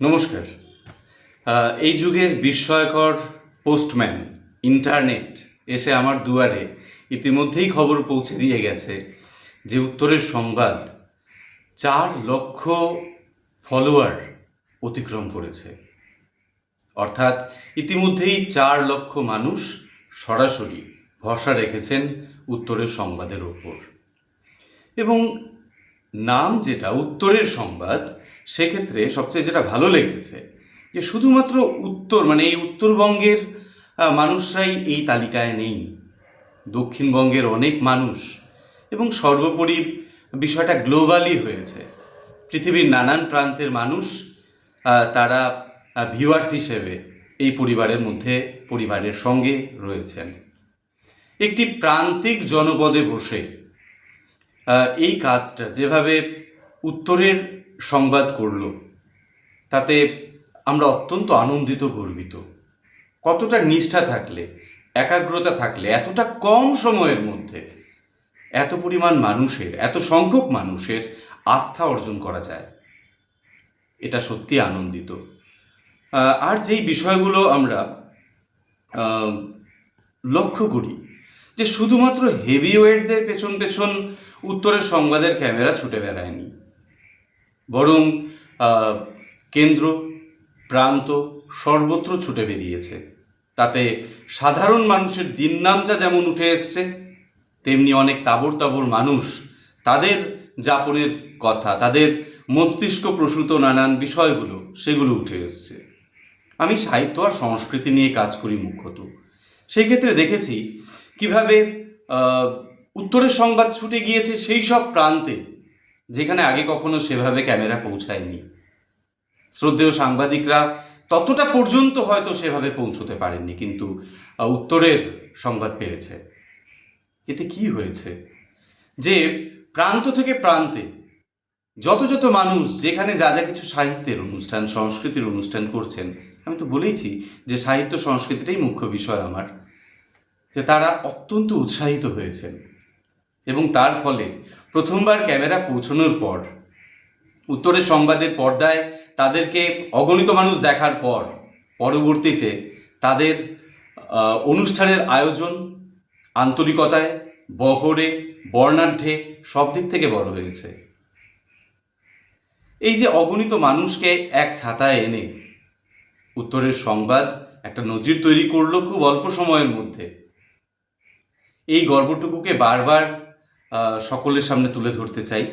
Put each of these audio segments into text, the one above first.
নমস্কার। এই যুগের বিস্ময়কর পোস্টম্যান, ইন্টারনেট এসে আমার দুয়ারে ইতিমধ্যেই খবর পৌঁছে দিয়ে গেছে যে উত্তরের সংবাদ চার লক্ষ ফলোয়ার অতিক্রম করেছে। অর্থাৎ ইতিমধ্যেই চার লক্ষ মানুষ সরাসরি ভরসা রেখেছেন উত্তরের সংবাদের ওপর। এবং নাম যেটা, উত্তরের সংবাদ সেক্ষেত্রে সবচেয়ে যেটা ভালো লেগেছে, যে শুধুমাত্র উত্তর মানে এই উত্তরবঙ্গের মানুষরাই এই তালিকায় নেই। দক্ষিণবঙ্গের অনেক মানুষ এবং সর্বোপরি বিষয়টা গ্লোবালি হয়েছে। পৃথিবীর নানান প্রান্তের মানুষ তারা ভিউয়ার্স হিসেবে এই পরিবারের মধ্যে, পরিবারের সঙ্গে রয়েছেন। একটি প্রান্তিক জনপদে বসে এই কাজটা যেভাবে উত্তরের সংবাদ করল। তাতে আমরা অত্যন্ত আনন্দিত, গর্বিত। কতটা নিষ্ঠা থাকলে, একাগ্রতা থাকলে, এতটা কম সময়ের মধ্যে এত পরিমাণ মানুষের, এত সংখ্যক মানুষের আস্থা অর্জন করা যায়। এটা সত্যি আনন্দিত। আর যেই বিষয়গুলো আমরা লক্ষ্য করি, যে শুধুমাত্র হেভিওয়েটদের পেছন পেছন উত্তরের সংবাদের ক্যামেরা ছুটে বেড়ায়নি। বরং কেন্দ্র, প্রান্ত সর্বত্র ছুটে বেরিয়েছে। তাতে সাধারণ মানুষের দিননামটা যেমন উঠে এসছে, তেমনি অনেক তাবর তাবর মানুষ তাদের যাপনের কথা, তাদের মস্তিষ্ক প্রসূত নানান বিষয়গুলো, সেগুলো উঠে এসছে। আমি সাহিত্য আর সংস্কৃতি নিয়ে কাজ করি মুখ্যত। সেই ক্ষেত্রে দেখেছি কীভাবে উত্তরের সংবাদ ছুটে গিয়েছে সেই সব প্রান্তে যেখানে আগে কখনো সেভাবে ক্যামেরা পৌঁছায়নি। শ্রদ্ধেয় সাংবাদিকরা, ততটা পর্যন্ত হয়তো সেভাবে পৌঁছতে পারেননি, কিন্তু উত্তরের সংবাদ পেয়েছে। এতে কি হয়েছে? যে, প্রান্ত থেকে প্রান্তে যত যত মানুষ যেখানে যা যা কিছু সাহিত্যের অনুষ্ঠান, সংস্কৃতির অনুষ্ঠান করছেন, আমি তো বলেইছি যে সাহিত্য সংস্কৃতিটাই মুখ্য বিষয় আমার, যে তারা অত্যন্ত উৎসাহিত হয়েছেন। এবং তার ফলে প্রথমবার ক্যামেরা পৌঁছানোর পর, উত্তরের সংবাদের পর্দায় তাদেরকে অগণিত মানুষ দেখার পর, পরবর্তীতে তাদের অনুষ্ঠানের আয়োজন, আন্তরিকতায়, বহরে, বর্ণাঢ্যে সব দিক থেকে বড় হয়েছে। এই যে অগণিত মানুষকে এক ছাতায় এনে উত্তরের সংবাদ একটা নজির তৈরি করল খুব অল্প সময়ের মধ্যে। এই গর্বটুকুকে বারবার সকলের সামনে তুলে ধরতে চাই।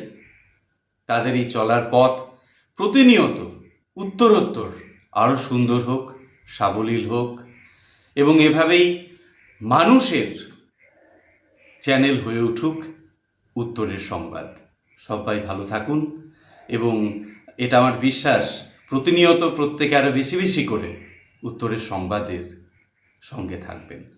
তাদের এই চলার পথ প্রতিনিয়ত উত্তরোত্তর আরও সুন্দর হোক, সাবলীল হোক এবং এভাবেই মানুষের চ্যানেল হয়ে উঠুক উত্তরের সংবাদ। সবাই ভালো থাকুন এবং এটা আমার বিশ্বাস, প্রতিনিয়ত প্রত্যেকে আরও বেশি বেশি করে উত্তরের সংবাদের সঙ্গে থাকবেন।